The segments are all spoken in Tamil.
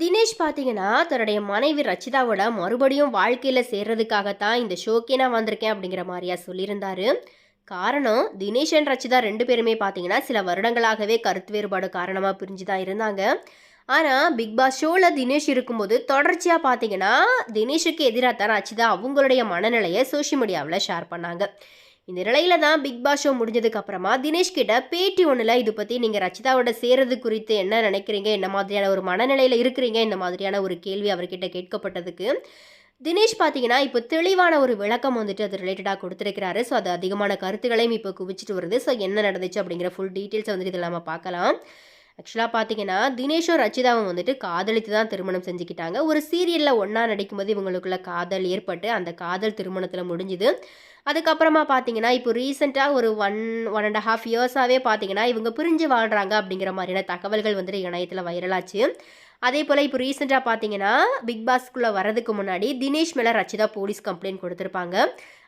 தினேஷ் பார்த்தீங்கன்னா தன்னுடைய மனைவி ரச்சிதாவோட மறுபடியும் வாழ்க்கையில் சேர்றதுக்காகத்தான் இந்த ஷோக்கே நான் வந்திருக்கேன் அப்படிங்கிற மாதிரியா சொல்லியிருந்தாரு. காரணம் தினேஷ் அண்ட் ரச்சிதா ரெண்டு பேருமே பார்த்தீங்கன்னா சில வருடங்களாகவே கருத்து வேறுபாடு காரணமாக பிரிஞ்சு தான் இருந்தாங்க. ஆனால் பிக் பாஸ் ஷோவில் தினேஷ் இருக்கும்போது தொடர்ச்சியாக பார்த்தீங்கன்னா தினேஷுக்கு எதிராக தான் ரச்சிதா அவங்களுடைய மனநிலையை சோஷியல் மீடியாவில் ஷேர் பண்ணாங்க. இந்த நிலையில தான் பிக் பாஸ் ஷோ முடிஞ்சதுக்கு அப்புறமா தினேஷ் கிட்ட பேட்டி ஒன்றில் இது பற்றி நீங்கள் ரச்சிதாவோட சேரது குறித்து என்ன நினைக்கிறீங்க? என்ன மாதிரியான ஒரு மனநிலையில் இருக்கிறீங்க? இந்த மாதிரியான ஒரு கேள்வி அவர்கிட்ட கேட்கப்பட்டதுக்கு தினேஷ் பார்த்தீங்கன்னா இப்போ தெளிவான ஒரு விளக்கம் வந்துட்டு அது ரிலேட்டடாக கொடுத்துருக்கிறாரு. ஸோ அது அதிகமான கருத்துக்களையும் இப்போ குவிச்சிட்டு வருது. ஸோ என்ன நடந்துச்சு அப்படிங்கிற ஃபுல் டீட்டெயில்ஸ் வந்துட்டு இதில் நம்ம பார்க்கலாம். ஆக்சுவலாக பார்த்தீங்கன்னா தினேஷும் ரச்சிதாவும் வந்துட்டு காதலித்து தான் திருமணம் செஞ்சுக்கிட்டாங்க. ஒரு சீரியலில் ஒன்றா நடிக்கும்போது இவங்களுக்குள்ள காதல் ஏற்பட்டு அந்த காதல் திருமணத்தில் முடிஞ்சுது. அதுக்கப்புறமா பார்த்தீங்கன்னா இப்போ ரீசெண்டாக ஒரு ஒன் ஒன் அண்ட் ஹாஃப் இயர்ஸாகவே பார்த்தீங்கன்னா இவங்க பிரிஞ்சு வாழ்கிறாங்க அப்படிங்கிற மாதிரியான தகவல்கள் வந்துட்டு இணையத்தில் வைரலாச்சு. அதே போல் இப்போ ரீசெண்டாக பார்த்தீங்கன்னா பிக் பாஸ்க்குள்ளே வரதுக்கு முன்னாடி தினேஷ் மேலே ரச்சிதா போலீஸ் கம்ப்ளைண்ட் கொடுத்துருப்பாங்க.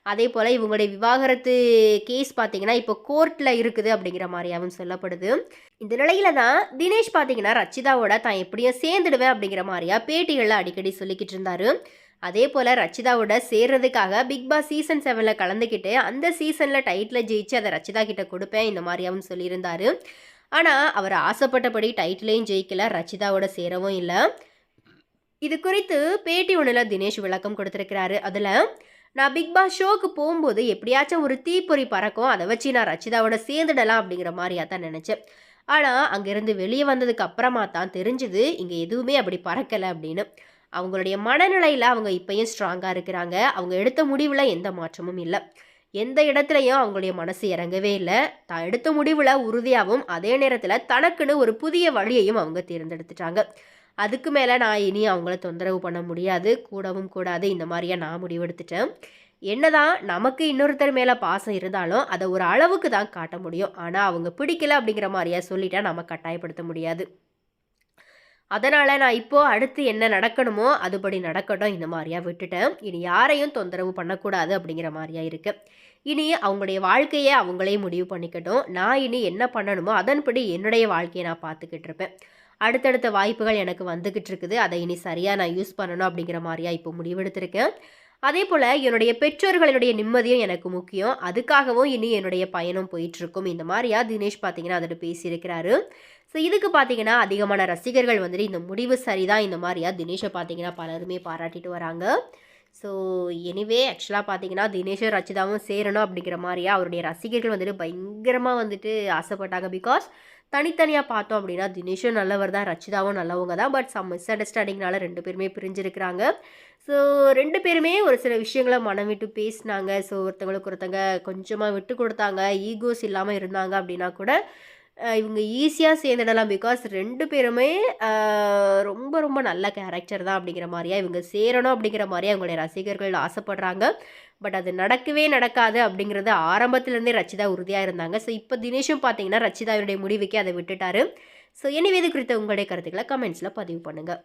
அதே போல் இவங்களுடைய விவாகரத்து கேஸ் பார்த்தீங்கன்னா இப்போ கோர்ட்டில் இருக்குது அப்படிங்கிற மாதிரியாகவும் சொல்லப்படுது. இந்த நிலையில தான் தினேஷ் பார்த்தீங்கன்னா ரச்சிதாவோட தான் எப்படியும் சேர்ந்துடுவேன் அப்படிங்கிற மாதிரியா பேட்டிகளில் அடிக்கடி சொல்லிக்கிட்டு இருந்தாரு. அதே போல் ரச்சிதாவோட சேர்றதுக்காக பிக் பாஸ் சீசன் செவனில் கலந்துக்கிட்டு அந்த சீசனில் டைட்டில் ஜெயிச்சு அதை ரச்சிதா கிட்ட கொடுப்பேன் இந்த மாதிரியாகவும் சொல்லியிருந்தாரு. ஆனால் அவர் ஆசைப்பட்டபடி டைட்டிலையும் ஜெயிக்கல ரச்சிதாவோட சேரவும் இல்லை. இது குறித்து பேட்டி ஒன்றில் தினேஷ் விளக்கம் கொடுத்துருக்கிறாரு. அதில் நான் பிக் பாஸ் ஷோக்கு போகும்போது எப்படியாச்சும் ஒரு தீப்பொறி பறக்கும். அதை வச்சு நான் ரச்சிதாவோட சேர்ந்துடலாம் அப்படிங்கிற மாதிரியா தான் நினச்சேன். ஆனால் அங்கேருந்து வெளியே வந்ததுக்கு அப்புறமா தான் தெரிஞ்சுது இங்கே எதுவுமே அப்படி பறக்கலை அப்படின்னு. அவங்களுடைய மனநிலையில் அவங்க இப்பயும் ஸ்ட்ராங்காக இருக்கிறாங்க. அவங்க எடுத்த முடிவில் எந்த மாற்றமும் இல்லை. எந்த இடத்துலையும் அவங்களுடைய மனசு இறங்கவே இல்லை. தான் எடுத்த முடிவில் உறுதியாகவும் அதே நேரத்தில் தனக்குன்னு ஒரு புதிய வழியையும் அவங்க தேர்ந்தெடுத்துட்டாங்க. அதுக்கு மேலே நான் இனி அவங்கள தொந்தரவு பண்ண முடியாது. கூடவும் கூடாது. இந்த மாதிரியா நான் முடிவெடுத்துட்டேன். என்னதான் நமக்கு இன்னொருத்தர் மேலே பாசம் இருந்தாலும் அதை ஒரு அளவுக்கு தான் காட்ட முடியும். ஆனால் அவங்க பிடிக்கல அப்படிங்கிற மாதிரியா சொல்லிட்டா நம்ம கட்டாயப்படுத்த முடியாது. அதனால் நான் இப்போது அடுத்து என்ன நடக்கணுமோ அதுபடி நடக்கட்டும் இந்த மாதிரியா விட்டுட்டேன். இனி யாரையும் தொந்தரவு பண்ணக்கூடாது அப்படிங்கிற மாதிரியா இருக்கு. இனி அவங்களுடைய வாழ்க்கையை அவங்களே முடிவு பண்ணிக்கட்டும். நான் இனி என்ன பண்ணணுமோ அதன்படி என்னுடைய வாழ்க்கையை நான் பார்த்துக்கிட்டு இருப்பேன். அடுத்தடுத்த வாய்ப்புகள் எனக்கு வந்துக்கிட்டு இருக்குது அதை இனி சரியாக நான் யூஸ் பண்ணணும் அப்படிங்கிற மாதிரியா இப்போ முடிவெடுத்திருக்கேன். அதே போல் என்னுடைய பெற்றோர்களுடைய நிம்மதியும் எனக்கு முக்கியம். அதுக்காகவும் இனி என்னுடைய பயணம் போயிட்டுருக்கும். இந்த மாதிரியா தினேஷ் பார்த்தீங்கன்னா அதில் பேசியிருக்கிறாரு. ஸோ இதுக்கு பார்த்தீங்கன்னா அதிகமான ரசிகர்கள் வந்துட்டு இந்த முடிவு சரிதான் இந்த மாதிரியா தினேஷை பார்த்தீங்கன்னா பலருமே பாராட்டிட்டு வராங்க. ஸோ எனிவே ஆக்சுவலாக பார்த்தீங்கன்னா தினேஷும் ரச்சிதாவும் சேரணும் அப்படிங்கிற மாதிரியா அவருடைய ரசிகர்கள் வந்துட்டு பயங்கரமாக வந்துட்டு ஆசைப்பட்டாங்க. பிகாஸ் தனித்தனியாக பார்த்தோம் அப்படின்னா தினேஷும் நல்லவர் தான் ரச்சிதாவும் நல்லவங்க தான். பட் சம் மிஸ் அண்டர்ஸ்டாண்டிங்னால ரெண்டு பேருமே பிரிஞ்சிருக்கிறாங்க. ஸோ ரெண்டு பேருமே ஒரு சில விஷயங்களை மனம் விட்டு பேசினாங்க. ஸோ ஒருத்தவங்களுக்கு ஒருத்தங்க கொஞ்சமாக விட்டு கொடுத்தாங்க. ஈகோஸ் இல்லாமல் இருந்தாங்க அப்படின்னா கூட இவங்க ஈஸியாக சேர்ந்துடலாம் பிகாஸ் ரெண்டு பேருமே ரொம்ப ரொம்ப நல்ல கேரக்டர் தான் அப்படிங்கிற மாதிரியா இவங்க சேரணும் அப்படிங்கிற மாதிரியா அவங்களுடைய ரசிகர்கள் ஆசைப்படுறாங்க. பட் அது நடக்கவே நடக்காது அப்படிங்கிறது ஆரம்பத்துலேருந்தே ரச்சிதா உறுதியாக இருந்தாங்க. ஸோ இப்போ தினேஷும் பார்த்தீங்கன்னா ரச்சிதாவுடைய முடிவுக்கே அதை விட்டுட்டாரு. ஸோ எனவே இது குறித்த உங்களுடைய கருத்துக்களை கமெண்ட்ஸில் பதிவு பண்ணுங்கள்